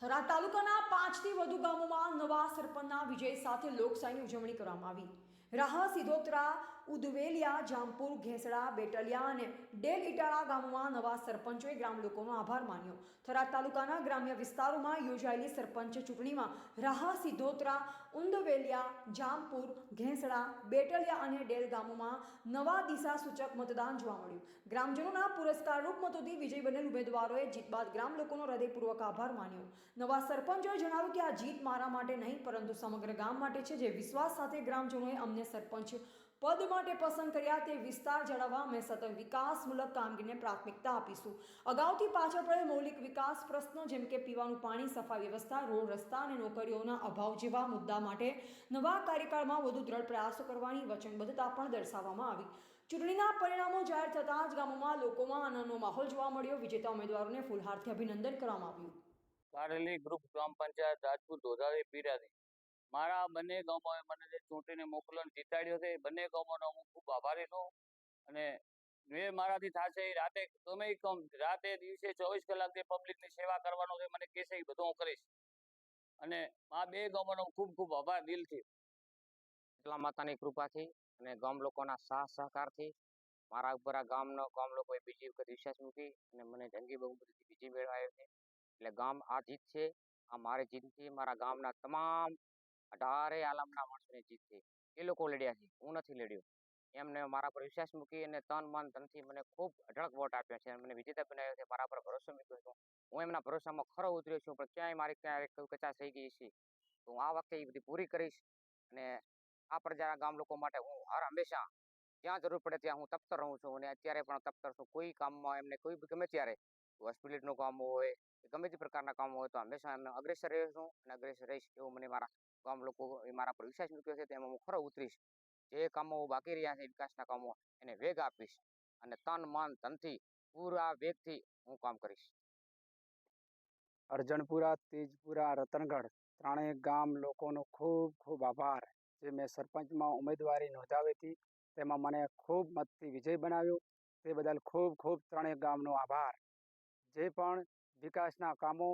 થરાદ તાલુકાના પાંચથી વધુ ગામોમાં નવા સરપંચના વિજય સાથે લોકશાહીની ઉજવણી કરવામાં આવી. રાહ સિધોત્રા ઉદવેલિયા, જામપુર, ઘેસડા, બેટલિયા અને ડેલ ઇટાળા ગામોમાં નવા સરપંચોએ ગ્રામ લોકોનો આભાર માન્યો. થરાદ તાલુકાના ગ્રામ્ય વિસ્તારોમાં યોજાયેલી સરપંચ ચૂંટણીમાં રાહા સિધોતરા ઉંદવેલિયા, જામપુર, ઘેસડા, બેટલિયા અને ડેલ ગામોમાં નવા દિશા સૂચક મતદાન જોવા મળ્યું. ગ્રામજનોના પુરસ્કારરૂપ મતોથી વિજય બનેલ ઉમેદવારોએ જીત બાદ ગ્રામ લોકોનો હૃદયપૂર્વક આભાર માન્યો. નવા સરપંચોએ જણાવ્યું કે આ જીત મારા માટે નહીં, પરંતુ સમગ્ર ગામ માટે છે, જે વિશ્વાસ સાથે ગ્રામજનોએ અમને સરપંચ પદ માટે પસંદ કર્યા તે વિસ્તાર જાળવવા અમે સતત વિકાસમૂલક કામગીરીને પ્રાથમિકતા આપીશું. અગાઉથી પાછળ પડેલ મૌલિક વિકાસ પ્રશ્નો જેમ કે પીવાનું પાણી, સફાઈ વ્યવસ્થા, રોડ રસ્તા અને નોકરીઓના અભાવ જેવા મુદ્દા માટે નવા કાર્યકાળમાં વધુ દ્રઢ પ્રયાસો કરવાની વચનબદ્ધતા પણ દર્શાવવામાં આવી. ચૂંટણીના પરિણામો જાહેર થતાં જ ગામોમાં લોકોમાં આનંદનો માહોલ જોવા મળ્યો. વિજેતા ઉમેદવારોને ફૂલહારથી અભિનંદન કરવામાં આવ્યું. બારેલી ગ્રુપ ગ્રામ પંચાયત રાજપૂત ધોધાવી પીરાથી મારા બંને ગામોએ મને જે ચૂંટીને મોકલન જીતાડ્યો છે બંને ગામોનો હું ખૂબ આભારી છું. અને જે મારાથી થશે એ રાતે ગમે કમ રાતે દિવસે ચોવીસ કલાક જે પબ્લિકની સેવા કરવાનો છે, મને કહેશે એ બધું હું કરીશ. અને આ બે ગામોનો ખૂબ ખૂબ આભાર દિલથી. એટલા માતાની કૃપાથી અને ગામ લોકોના સાથ સહકારથી મારા ઉપર આ ગામનો, ગામ લોકોએ બીજી વખત વિશ્વાસ મૂકી અને મને જંગી બહુમતીથી બીજી મેળવાયો છે. એટલે ગામ આ જીત છે, આ મારી જીતથી મારા ગામના તમામ અઢારે આલમના માણસોની જીત એ લોકો લડ્યા છે. હું નથી લડ્યો. એમને મારા પર વિશ્વાસ મૂકી અને તન મન તનથી મને ખૂબ અઢળક વોટ આપ્યો છે મને વિજેતા બનાવ્યો છે. મારા પર ભરોસો મૂક્યો છું. હું એમના ભરોસામાં ખરો ઉતર્યો છું, પણ ક્યાંય મારી ક્યાંય કચાશ થઈ ગઈ છે? તો હું આ વખતે એ બધી પૂરી કરીશ અને આ પ્રજાના ગામ લોકો માટે હું હર હંમેશા જ્યાં જરૂર પડે ત્યાં હું તપ્તર રહું છું અને અત્યારે પણ તપ્તર છું. કોઈ કામમાં એમને કોઈ ગમે ત્યારે હોસ્પિટલનું કામ હોય ગમે તે પ્રકારના કામ હોય તો હંમેશા એમને અગ્રેસર રહીશું અને અગ્રેસર રહીશ એવું મને મારા ગામ લોકો મારા પર વિશ્વાસ મૂક્યો છે તેમાં હું ખરો ઉતરીશ. જે કામો બાકી રહ્યા છે વિકાસના કામો, એને વેગ આપીશ અને તન, મન તનથી પૂરા વેગથી હું કામ કરીશ. અર્જણપુરા, તેજપુરા, રતનગઢ ત્રણેય ગામ લોકોનો ખૂબ ખૂબ આભાર. જે મેં સરપંચમાં ઉમેદવારી નોંધાવી હતી, તેમાં મને ખૂબ મતથી વિજય બનાવ્યો. તે બદલ ખૂબ ખૂબ ત્રણેય ગામનો આભાર. જે પણ વિકાસના કામો,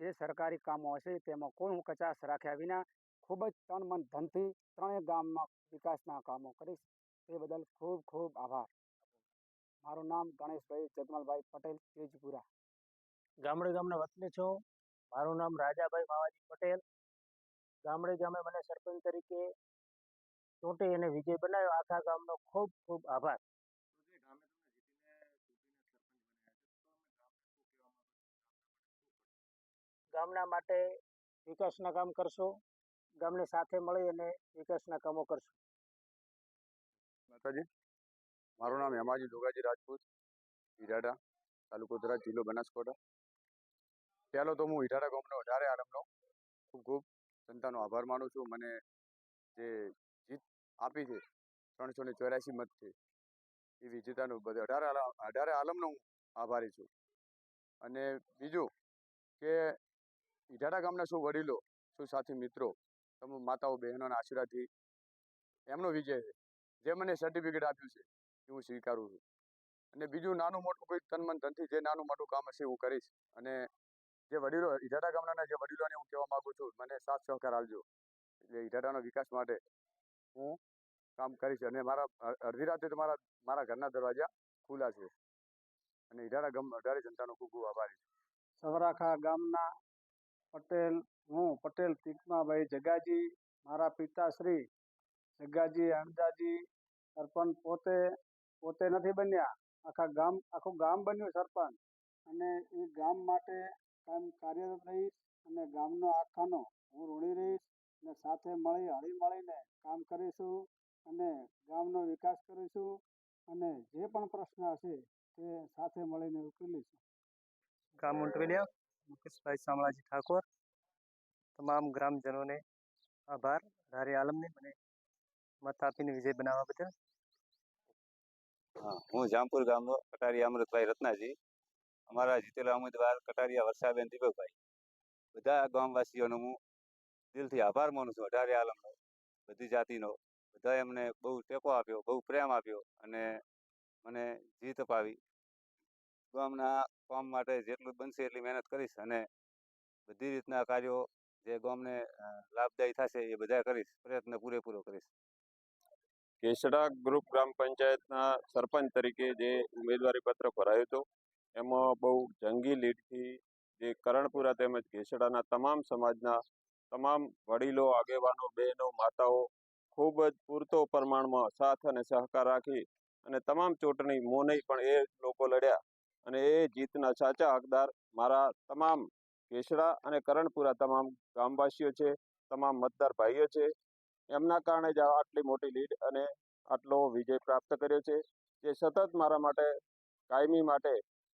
જે સરકારી કામો હશે, તેમાં કોઈ હું કચાશ રાખ્યા વિના ખૂબ જ તન મન ધનથી ત્રણેય ગામમાં વિકાસના કામો કરીશ. તે બદલ ખૂબ ખૂબ આભાર. મારું નામ ગણેશભાઈ જગમલભાઈ પટેલ તેજપુરા ગામડે ગામના વતની છો. મારું નામ રાજાભાઈ માવાજી પટેલ. ગામડે ગામે મને સરપંચ તરીકે ચૂંટી અને વિજય બનાવ્યો. આખા ગામનો ખૂબ ખૂબ આભાર. ગામના માટે વિકાસના કામ કરશું. ગામની સાથે મળી અને વિકાસના કામો કરશું. માતાજી, મારું નામ હેમાજી દોગાજી રાજપૂત, ઈરાડા તાલુકો થરાદ જિલ્લો બનાસકાંઠા. પહેલો તો હું ઈરાડા ગામનો અઢારે આલમનો ખૂબ ખૂબ જનતાનો આભાર માનું છું. મને જે જીત આપી છે, ત્રણસો ને ચોર્યાસી મતથી એ વિજેતાનો બધે, અઢારે અઢારે આલમનો હું આભારી છું. અને બીજું કે ઈઢાડા ગામના શું વડીલો, શું સાથી મિત્રો તમામ માતાઓ, બહેનોના આશીર્વાદથી એમનો વિજય છે. જે મને સર્ટિફિકેટ આપ્યું છે, એ હું સ્વીકારું છું. અને બીજું નાનું મોટું કોઈ તન મન તનથી જે નાનું મોટું કામ હશે હું કરીશ. અને જે વડીલો ઈટાડા ગામના જે વડીલોને હું કહેવા માંગુ છું, મને સાથ સહકાર આપજો. એટલે ઈટાડાના વિકાસ માટે હું કામ કરીશ અને મારા અડધી રાતે તો મારા મારા ઘરના દરવાજા ખુલ્લા છે. અને ઈટાડા ગામ, અઢારે જનતાનો ખૂબ ખૂબ આભારી છું. સવરાખા ગામના પટેલ, હું પટેલ તીકમાભાઈ જગાજી, મારા પિતાશ્રી જગાજી અણજાજી સરપંચ પોતે પોતે નથી બન્યા. આખા ગામ, આખું ગામ બન્યું સરપંચ. અને એ ગામ માટે કામ કાર્યરત રહીશ અને ગામનો આખાનો હું ઋણી રહીશ અને સાથે મળી હળી મળીને કામ કરીશું અને ગામનો વિકાસ કરીશું અને જે પણ પ્રશ્ન હશે તે સાથે મળીને ઉકેલીશું. ગામ ઉંટવેલિયા મુકેશભાઈ શામળાજી ઠાકોર. તમામ ગ્રામજનોને આભાર. ધારે આલમને મને મત આપીને વિજય બનાવવા બદલ. હા જામપુર ગામનો કટારીયા અમૃતભાઈ રત્નાજી. અમારા જીતેલા ઉમેદવાર કટારીયા વર્ષાબેન દીપકભાઈ. બધા ગામવાસીઓનો હું દિલથી આભાર માનું છું, અઢારે આલમનો. બધી જાતિનો. બધા એમને બહુ ટેકો આપ્યો, બહુ પ્રેમ આપ્યો અને મને જીત અપાવી. ગામના કામ માટે જેટલું બનશે એટલી મહેનત કરીશ અને બધી રીતના કાર્યો જે ગામને લાભદાયી થશે એ બધા કરીશ, પ્રયત્ન પૂરેપૂરો કરીશ. કેસડા ગ્રુપ ગ્રામ પંચાયતના સરપંચ તરીકે જે ઉમેદવારી પત્ર ભરાયું હતું, એમાં બહુ જંગી લીડથી જે કરણપુરા તેમજ કેસડાના તમામ સમાજના તમામ વડીલો, આગેવાનો, બહેનો, માતાઓ ખૂબ જ પૂરતો પ્રમાણમાં સાથ અને સહકાર રાખી અને તમામ ચૂંટણી મોનઈ પણ એ લોકો લડ્યા. અને એ જીતના સાચા હકદાર મારા તમામ કેસડા અને કરણપુરા તમામ ગામવાસીઓ છે, તમામ મતદાર ભાઈઓ છે. એમના કારણે જ આટલી મોટી લીડ અને આટલો વિજય પ્રાપ્ત કર્યો છે. જે સતત મારા માટે કાયમી માટે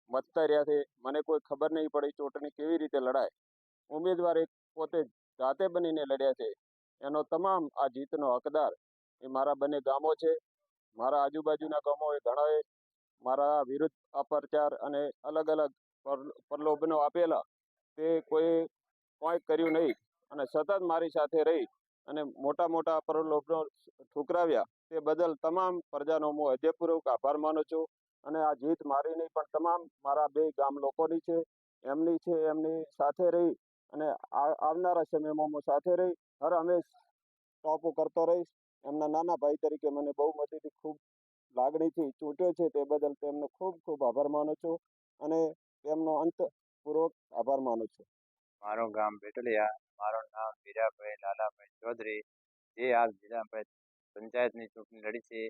મતતા રહ્યા છે. મને કોઈ ખબર નહીં પડી ચૂંટણી કેવી રીતે લડાય. ઉમેદવાર એક પોતે જાતે બનીને લડ્યા છે. એનો તમામ આ જીતનો હકદાર એ મારા બંને ગામો છે. મારા આજુબાજુના ગામોએ ઘણાએ મારા વિરુદ્ધ અપપ્રચાર અને અલગ અલગ પ્રલોભનો આપેલા, તે કોઈ કોઈ કર્યું નહીં. અને સતત મારી સાથે રહી અને મોટા મોટા પ્રલોભનો ઠુકરાવ્યા, તે બદલ તમામ પ્રજાનો હું હૃદયપૂર્વક આભાર માનું છું. અને આ જીત મારી નહીં, પણ તમામ મારા બે ગામ લોકોની છે, એમની છે, એમની સાથે રહી. અને આવનારા સમયમાં હું સાથે રહી, હર હંમેશ ટોપ કરતો રહીશ. એમના નાના ભાઈ તરીકે મને બહુ મતીથી ખૂબ લાગણીથી ચૂંટ્યો છે તે બદલ તેમનો ખૂબ ખૂબ આભાર માનું છું અને તેમનો અંતપૂર્વક આભાર માનું છું. મારું ગામ બેટલિયા, મારું નામ વીરાભાઈ લાલાભાઈ ચૌધરી. જે હાલ જિલ્લા પંચાયતની ચૂંટણી લડી છે.